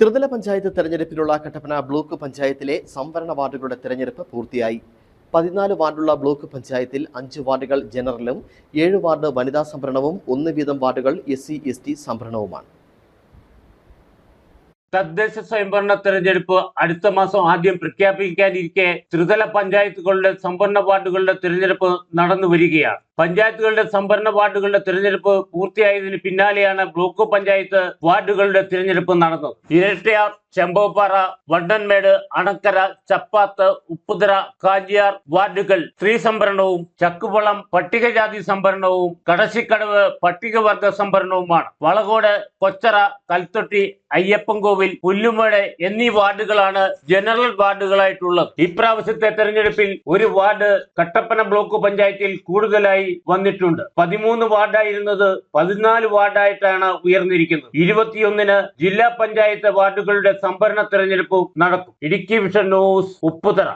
ത്രിതല പഞ്ചായത്ത് തെരഞ്ഞെടുപ്പിനുള്ള കട്ടപ്പന ബ്ലോക്ക് പഞ്ചായത്തിലെ സംവരണ വാർഡുകളുടെ തെരഞ്ഞെടുപ്പ് പൂർത്തിയായി. പതിനാല് വാർഡുള്ള ബ്ലോക്ക് പഞ്ചായത്തിൽ അഞ്ച് വാർഡുകൾ ജനറലും ഏഴ് വാർഡ് വനിതാ സംവരണവും ഒന്ന് വീതം വാർഡുകൾ എസ് സി എസ് ടി സംവരണവുമാണ്. തദ്ദേശ സ്വയംഭരണ തെരഞ്ഞെടുപ്പ് അടുത്ത മാസം ആദ്യം പ്രഖ്യാപിക്കാനിരിക്കെ ത്രിതല പഞ്ചായത്തുകളുടെ സംവരണ വാർഡുകളുടെ തിരഞ്ഞെടുപ്പ് നടന്നു വരികയാണ് പഞ്ചായത്തുകളുടെ സംഭരണ വാർഡുകളുടെ തിരഞ്ഞെടുപ്പ് പൂർത്തിയായതിന് പിന്നാലെയാണ് ബ്ലോക്ക് പഞ്ചായത്ത് വാർഡുകളുടെ തിരഞ്ഞെടുപ്പ് നടന്നത്. ഇരട്ടയാർ ചെമ്പോപ്പാറ വണ്ടൻമേട് അണക്കര ചപ്പാത്ത് ഉപ്പുതറ കാഞ്ചിയാർ വാർഡുകൾ സ്ത്രീ സംഭരണവും ചക്കുവളം പട്ടികജാതി സംഭരണവും കടശിക്കടവ് പട്ടികവർഗ സംഭരണവുമാണ്. വളകോട് കൊച്ചറ കൽത്തൊട്ടി അയ്യപ്പൻകോവിൽ പുല്ലുമേട് എന്നീ വാർഡുകളാണ് ജനറൽ വാർഡുകളായിട്ടുള്ളത്. ഇപ്രാവശ്യത്തെ തെരഞ്ഞെടുപ്പിൽ ഒരു വാർഡ് കട്ടപ്പന ബ്ലോക്ക് പഞ്ചായത്തിൽ കൂടുതലായി വന്നിട്ടുണ്ട്. പതിമൂന്ന് വാർഡായിരുന്നത് പതിനാല് വാർഡായിട്ടാണ് ഉയർന്നിരിക്കുന്നത്. ഇരുപത്തിയൊന്നിന് ജില്ലാ പഞ്ചായത്ത് വാർഡുകളുടെ സംഭരണ തെരഞ്ഞെടുപ്പും നടക്കും. Idukki vision news Upputhara.